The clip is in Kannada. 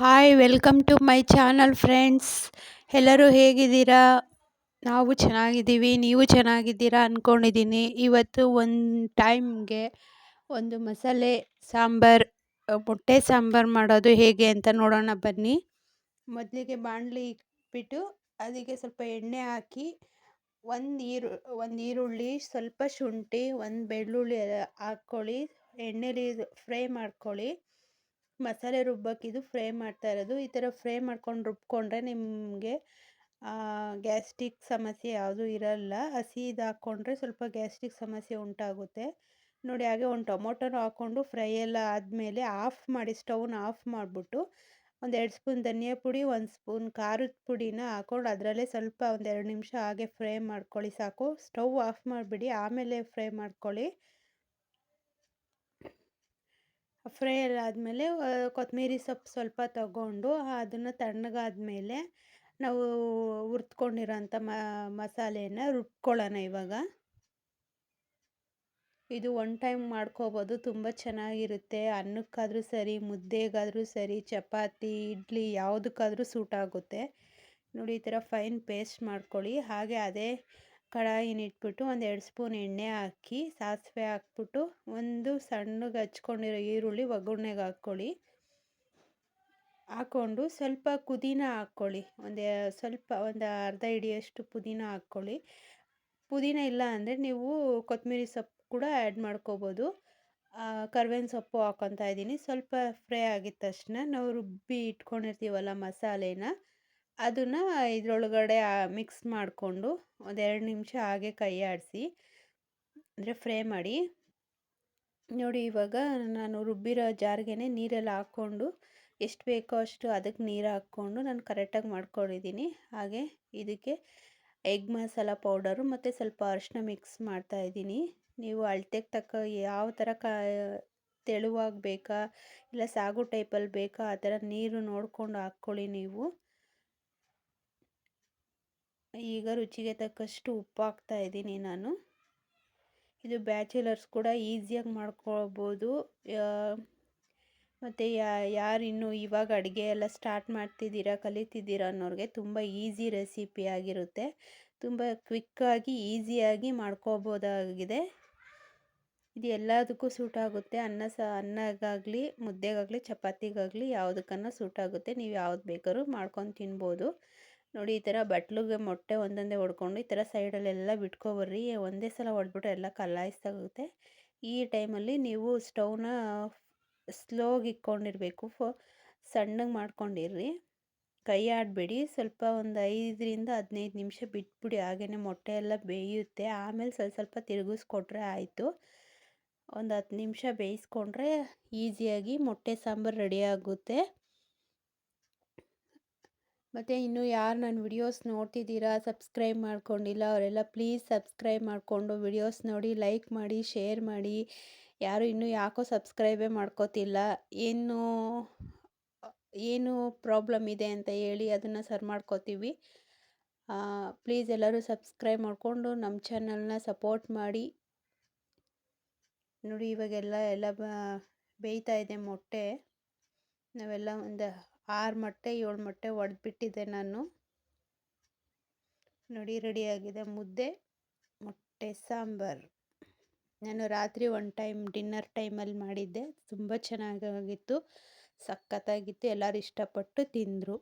Hi welcome to my channel friends ಎಲ್ಲರೂ ಹೇಗಿದ್ದೀರಾ? ನಾವು ಚೆನ್ನಾಗಿದ್ದೀವಿ, ನೀವು ಚೆನ್ನಾಗಿದ್ದೀರಾ ಅಂದ್ಕೊಂಡಿದ್ದೀನಿ ಇವತ್ತು ಒಂದು ಟೈಮ್ಗೆ ಒಂದು ಮಸಾಲೆ ಸಾಂಬಾರು ಮೊಟ್ಟೆ ಸಾಂಬಾರು ಮಾಡೋದು ಹೇಗೆ ಅಂತ ನೋಡೋಣ ಬನ್ನಿ. ಮೊದಲಿಗೆ ಬಾಣಲಿ ಇಟ್ಬಿಟ್ಟು ಅದಕ್ಕೆ ಸ್ವಲ್ಪ ಎಣ್ಣೆ ಹಾಕಿ ಒಂದು ಈರು ಒಂದು ಈರುಳ್ಳಿ, ಸ್ವಲ್ಪ ಶುಂಠಿ, ಒಂದು ಬೆಳ್ಳುಳ್ಳಿ ಹಾಕ್ಕೊಳ್ಳಿ ಎಣ್ಣೆಲಿ ಫ್ರೈ ಮಾಡ್ಕೊಳ್ಳಿ. ಮಸಾಲೆ ರುಬ್ಬಕ್ಕಿದು ಫ್ರೈ ಮಾಡ್ತಾ ಇರೋದು. ಈ ಥರ ಫ್ರೈ ಮಾಡ್ಕೊಂಡು ರುಬ್ಕೊಂಡ್ರೆ ನಿಮಗೆ ಗ್ಯಾಸ್ಟ್ರಿಕ್ ಸಮಸ್ಯೆ ಯಾವುದೂ ಇರಲ್ಲ. ಹಸಿದು ಹಾಕ್ಕೊಂಡ್ರೆ ಸ್ವಲ್ಪ ಗ್ಯಾಸ್ಟ್ರಿಕ್ ಸಮಸ್ಯೆ ಉಂಟಾಗುತ್ತೆ. ನೋಡಿ, ಹಾಗೆ ಒಂದು ಟೊಮೊಟೊನೂ ಹಾಕ್ಕೊಂಡು ಫ್ರೈ ಎಲ್ಲ ಆದಮೇಲೆ ಆಫ್ ಮಾಡಿ, ಸ್ಟವ್ನ ಆಫ್ ಮಾಡಿಬಿಟ್ಟು ಒಂದು ಎರಡು ಸ್ಪೂನ್ ಧನಿಯಾ ಪುಡಿ, ಒಂದು ಸ್ಪೂನ್ ಖಾರದ ಪುಡಿನ ಹಾಕ್ಕೊಂಡು ಅದರಲ್ಲೇ ಸ್ವಲ್ಪ ಒಂದೆರಡು ನಿಮಿಷ ಹಾಗೆ ಫ್ರೈ ಮಾಡ್ಕೊಳ್ಳಿ ಸಾಕು. ಸ್ಟವ್ ಆಫ್ ಮಾಡಿಬಿಡಿ, ಆಮೇಲೆ ಫ್ರೈ ಮಾಡ್ಕೊಳ್ಳಿ. ಫ್ರೈ ಆದಮೇಲೆ ಕೊತ್ತಂಬರಿ ಸೊಪ್ಪು ಸ್ವಲ್ಪ ತಗೊಂಡು ಅದನ್ನು ತಣ್ಣಗಾದ್ಮೇಲೆ ನಾವು ಹುರ್ದ್ಕೊಂಡಿರೋಂಥ ಮಸಾಲೆನ ರುಬ್ಕೊಳ್ಳೋಣ ಇವಾಗ. ಇದು ಒನ್ ಟೈಮ್ ಮಾಡ್ಕೋಬೋದು, ತುಂಬ ಚೆನ್ನಾಗಿರುತ್ತೆ. ಅನ್ನಕ್ಕಾದರೂ ಸರಿ, ಮುದ್ದೆಗಾದರೂ ಸರಿ, ಚಪಾತಿ, ಇಡ್ಲಿ ಯಾವುದಕ್ಕಾದರೂ ಸೂಟ್ ಆಗುತ್ತೆ. ನೋಡಿ ಈ ಥರ ಫೈನ್ ಪೇಸ್ಟ್ ಮಾಡ್ಕೊಳ್ಳಿ. ಹಾಗೆ ಅದೇ ಕಡಾಯಿನ ಇಟ್ಬಿಟ್ಟು ಒಂದು ಎರಡು ಸ್ಪೂನ್ ಎಣ್ಣೆ ಹಾಕಿ, ಸಾಸಿವೆ ಹಾಕ್ಬಿಟ್ಟು ಒಂದು ಸಣ್ಣಗೆ ಹಚ್ಕೊಂಡಿರೋ ಈರುಳ್ಳಿ ಒಗ್ಗರಣೆಗೆ ಹಾಕ್ಕೊಳ್ಳಿ. ಹಾಕ್ಕೊಂಡು ಸ್ವಲ್ಪ ಪುದೀನ ಹಾಕ್ಕೊಳ್ಳಿ. ಒಂದು ಸ್ವಲ್ಪ ಒಂದು ಅರ್ಧ ಹಿಡಿಯಷ್ಟು ಪುದೀನ ಹಾಕ್ಕೊಳ್ಳಿ. ಪುದೀನ ಇಲ್ಲ ಅಂದರೆ ನೀವು ಕೊತ್ತಂಬರಿ ಸೊಪ್ಪು ಕೂಡ ಆ್ಯಡ್ ಮಾಡ್ಕೋಬೋದು. ಕರ್ಬೇವಿನ ಸೊಪ್ಪು ಹಾಕ್ಕೊತಾ ಇದ್ದೀನಿ ಸ್ವಲ್ಪ ಫ್ರೈ ಆಗಿದ ತಕ್ಷಣ ನಾವು ರುಬ್ಬಿ ಇಟ್ಕೊಂಡಿರ್ತೀವಲ್ಲ ಮಸಾಲೆನ ಅದನ್ನು ಇದರೊಳಗಡೆ ಮಿಕ್ಸ್ ಮಾಡಿಕೊಂಡು ಒಂದೆರಡು ನಿಮಿಷ ಹಾಗೆ ಕೈ ಆಡಿಸಿ, ಅಂದರೆ ಫ್ರೈ ಮಾಡಿ, ನೋಡಿ ಇವಾಗ ನಾನು ರುಬ್ಬಿರೋ ಜಾರ್ಗೆ ನೀರಲ್ಲಿ ಹಾಕ್ಕೊಂಡು ಎಷ್ಟು ಬೇಕೋ ಅಷ್ಟು ಅದಕ್ಕೆ ನೀರು ಹಾಕ್ಕೊಂಡು ನಾನು ಕರೆಕ್ಟಾಗಿ ಮಾಡ್ಕೊಂಡಿದ್ದೀನಿ. ಹಾಗೆ ಇದಕ್ಕೆ ಎಗ್ ಮಸಾಲ ಪೌಡರು ಮತ್ತು ಸ್ವಲ್ಪ ಅರಿಶಿನ ಮಿಕ್ಸ್ ಮಾಡ್ತಾಯಿದ್ದೀನಿ ನೀವು ಅಳತೆಗೆ ತಕ್ಕ ಯಾವ ಥರ ಕ, ತೆಳುವಾಗಿ ಬೇಕಾ ಇಲ್ಲ ಸಾಗು ಟೈಪಲ್ಲಿ ಬೇಕಾ ಆ ಥರ ನೀರು ನೋಡಿಕೊಂಡು ಹಾಕ್ಕೊಳ್ಳಿ ನೀವು. ಈಗ ರುಚಿಗೆ ತಕ್ಕಷ್ಟು ಉಪ್ಪು ಹಾಕ್ತಾ ಇದ್ದೀನಿ ನಾನು. ಇದು ಬ್ಯಾಚುಲರ್ಸ್ ಕೂಡ ಈಸಿಯಾಗಿ ಮಾಡ್ಕೊಳ್ಬೋದು. ಮತ್ತು ಯಾರು ಇನ್ನೂ ಇವಾಗ ಅಡುಗೆ ಎಲ್ಲ ಸ್ಟಾರ್ಟ್ ಮಾಡ್ತಿದ್ದೀರಾ, ಕಲಿತಿದ್ದೀರಾ ಅನ್ನೋರಿಗೆ ತುಂಬ ಈಸಿ ರೆಸಿಪಿ ಆಗಿರುತ್ತೆ. ತುಂಬ ಕ್ವಿಕ್ಕಾಗಿ ಈಸಿಯಾಗಿ ಮಾಡ್ಕೋಬೋದಾಗಿದೆ. ಇದು ಎಲ್ಲದಕ್ಕೂ ಸೂಟ್ ಆಗುತ್ತೆ. ಅನ್ನ ಸ, ಅನ್ನಗಾಗಲಿ, ಮುದ್ದೆಗಾಗಲಿ, ಚಪಾತಿಗಾಗಲಿ ಯಾವುದಕ್ಕನ್ನ ಸೂಟ್ ಆಗುತ್ತೆ. ನೀವು ಯಾವ್ದು ಬೇಕಾದ್ರೂ ಮಾಡ್ಕೊಂಡು ತಿನ್ಬೋದು. ನೋಡಿ ಈ ಥರ ಬಟ್ಲಿಗೆ ಮೊಟ್ಟೆ ಒಂದೊಂದೇ ಹೊಡ್ಕೊಂಡು ಈ ಥರ ಸೈಡಲ್ಲೆಲ್ಲ ಬಿಟ್ಕೊಬರ್ರಿ, ಒಂದೇ ಸಲ ಹೊಡೆದ್ಬಿಟ್ರೆ ಎಲ್ಲ ಕಲ್ಲಾಯಿಸ್ತಾಗುತ್ತೆ ಈ ಟೈಮಲ್ಲಿ ನೀವು ಸ್ಟೌವ್ನ ಸ್ಲೋಗಿ ಇಕ್ಕೊಂಡಿರಬೇಕು, ಫೋ ಸಣ್ಣಗೆ ಮಾಡ್ಕೊಂಡಿರ್ರಿ. ಕೈ ಆಡಬೇಡಿ, ಸ್ವಲ್ಪ ಒಂದು ಐದರಿಂದ ಹದಿನೈದು ನಿಮಿಷ ಬಿಟ್ಬಿಡಿ ಹಾಗೆಯೇ ಮೊಟ್ಟೆ ಎಲ್ಲ ಬೇಯುತ್ತೆ. ಆಮೇಲೆ ಸ್ವಲ್ಪ ಸ್ವಲ್ಪ ತಿರುಗಿಸ್ಕೊಟ್ರೆ ಆಯಿತು. ಒಂದು ಹತ್ತು ನಿಮಿಷ ಬೇಯಿಸ್ಕೊಂಡ್ರೆ ಈಸಿಯಾಗಿ ಮೊಟ್ಟೆ ಸಾಂಬಾರು ರೆಡಿ ಆಗುತ್ತೆ. ಮತ್ತು ಇನ್ನು ಯಾರು ನನ್ನ ವಿಡಿಯೋಸ್ ನೋಡ್ತಿದ್ದೀರಾ ಸಬ್ಸ್ಕ್ರೈಬ್ ಮಾಡ್ಕೊಂಡಿಲ್ಲ, ಅವರೆಲ್ಲ ಪ್ಲೀಸ್ ಸಬ್ಸ್ಕ್ರೈಬ್ ಮಾಡಿಕೊಂಡು ವಿಡಿಯೋಸ್ ನೋಡಿ ಲೈಕ್ ಮಾಡಿ ಶೇರ್ ಮಾಡಿ. ಯಾರು ಇನ್ನೂ ಯಾಕೋ ಸಬ್ಸ್ಕ್ರೈಬೇ ಮಾಡ್ಕೋತಿಲ್ಲ. ಏನು ಏನು ಪ್ರಾಬ್ಲಮ್ ಇದೆ ಅಂತ ಹೇಳಿ ಅದನ್ನು ಸರ್ ಮಾಡ್ಕೋತೀವಿ. ಪ್ಲೀಸ್ ಎಲ್ಲರೂ ಸಬ್ಸ್ಕ್ರೈಬ್ ಮಾಡಿಕೊಂಡು ನಮ್ಮ ಚಾನಲ್ನ ಸಪೋರ್ಟ್ ಮಾಡಿ. ನೋಡಿ ಇವಾಗೆಲ್ಲ ಎಲ್ಲ ಬೇಯ್ತಾ ಇದೆ ಮೊಟ್ಟೆ. ನಾವೆಲ್ಲ ಒಂದು ಆರು ಮೊಟ್ಟೆ, ಏಳು ಮೊಟ್ಟೆ ಒಡೆದ್ಬಿಟ್ಟಿದ್ದೆ ನಾನು. ನೋಡಿ ರೆಡಿಯಾಗಿದೆ ಮುದ್ದೆ, ಮೊಟ್ಟೆ, ಸಾಂಬಾರು. ನಾನು ರಾತ್ರಿ ಒನ್ ಟೈಮ್, ಡಿನ್ನರ್ ಟೈಮಲ್ಲಿ ಮಾಡಿದ್ದೆ. ತುಂಬ ಚೆನ್ನಾಗಿತ್ತು ಸಖತ್ತಾಗಿತ್ತು. ಎಲ್ಲರೂ ಇಷ್ಟಪಟ್ಟು ತಿಂದರು.